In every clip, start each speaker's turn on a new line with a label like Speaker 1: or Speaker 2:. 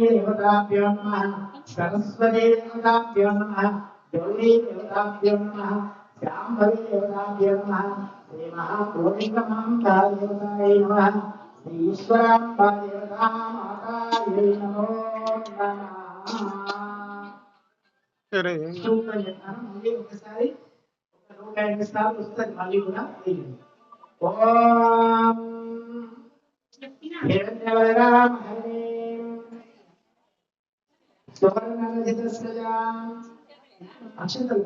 Speaker 1: దేవతాభ్యో నమః సరస్వతీ దేవతాభ్యో నమః గౌరీ దేవతాభ్యో నమః శాంభవి దేవతాభ్యో నమః శ్రీ మహాకోటికమాంబా దేవతాయై నమః శ్రీ ఈశ్వరాంబా దేవతా మాతాయై నమో నమః
Speaker 2: సరే
Speaker 1: సూత్రం చెప్తాను మళ్ళీ ఒకసారి ఒక నూట ఎనిమిది సార్లు వస్తుంది మళ్ళీ కూడా వేయండి. ఓం హిరణ్యవరాం హరిం సువర్ణరజితస్రజాం అక్షంతలు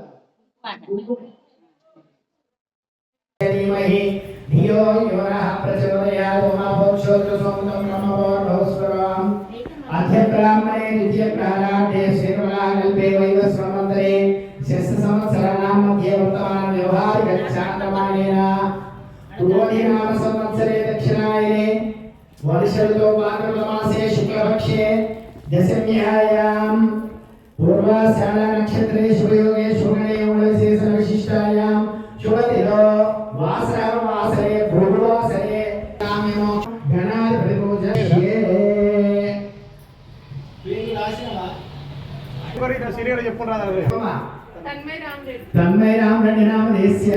Speaker 1: ధీమహి ధియో యువనః ప్రచోదయాత్ మా భవిష్యత్తు సోమతం నమో భవస్వరాం అధ్య బ్రాహ్మణే ద్వితీయ శ్రీమలాకల్పే వైవస్వమంతరే సంవత్సరాణాం వర్తమాన వ్యవహారిక చాందమానేన సంవత్సరే దక్షిణాయనే. వర్షతో భాద్రపద మాసే శుక్లపక్షే. దశమ్యాయాం పూర్వాషాఢ నక్షత్రే శుభయోగే శుభగణే విశేష విశిష్టాయాం శుభతిలో వాసర వాసరే భృగువాసరే కామ్యమో గణాధిపతి పూజయే
Speaker 2: మరి నా సీరియల్ చెప్పుకుంటా
Speaker 3: తన్మయ రామరెడ్డి
Speaker 1: నామదేశ్య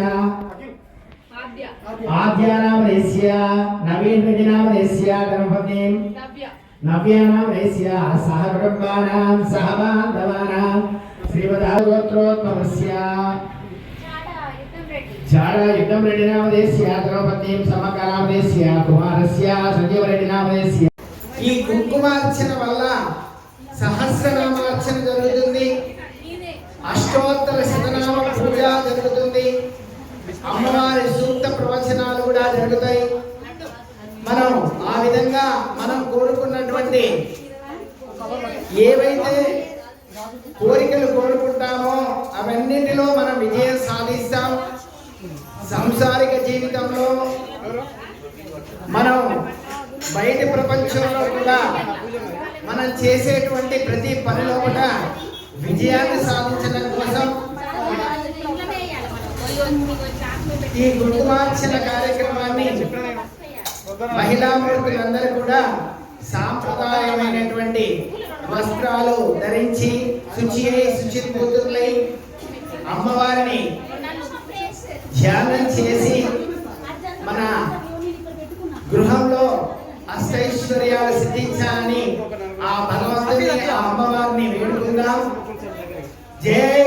Speaker 3: ఆద్య
Speaker 1: నామదేశ్య నవీన్ రెడ్డి నామదేశ్య గణపతిం.
Speaker 3: నవ్య
Speaker 1: నవ్య నామదేశ్య సహ కుటుంబానాం సహ బాంధవానాం. శ్రీమదాగోత్రోద్భవస్య
Speaker 3: చాడా యుద్ధం రెడ్డి
Speaker 1: చాడా యుద్ధం రెడ్డి నామదేశ్య ద్రౌపదీం సమకాలామదేశ్య కుమారస్య సంజీవ రెడ్డి నామదేశ్య ఈ కుంకుమార్చన వల్ల సహస్రనామార్చన జరుగుతుంది. అష్టోత్తర శతనామ పూజ జరుగుతుంది. అమ్మవారి సూక్త ప్రవచనాలు కూడా జరుగుతాయి. మనం ఆ విధంగా మనం కోరుకున్నటువంటి ఏవైతే కోరికలు కోరుకుంటామో అవన్నింటిలో మనం విజయం సాధిస్తాం. సంసారిక జీవితంలో మనం బయట ప్రపంచంలో కూడా మనం చేసేటువంటి ప్రతి పనిలో కూడా విజయాన్ని సాధించడం కోసం ఈ గురువార్చన కార్యక్రమాన్ని మహిళా మూర్తులందరూ కూడా ఉన్నటువంటి వస్త్రాలు ధరించి శుచి అయి శుచిపుత్రులై అమ్మవారిని ధ్యానం చేసి మన గృహంలో అష్టైశ్వర్యాలు సిద్ధించాలని ఆ భగవంతుని ఆ అమ్మవారిని వేడుకుందాం. జయ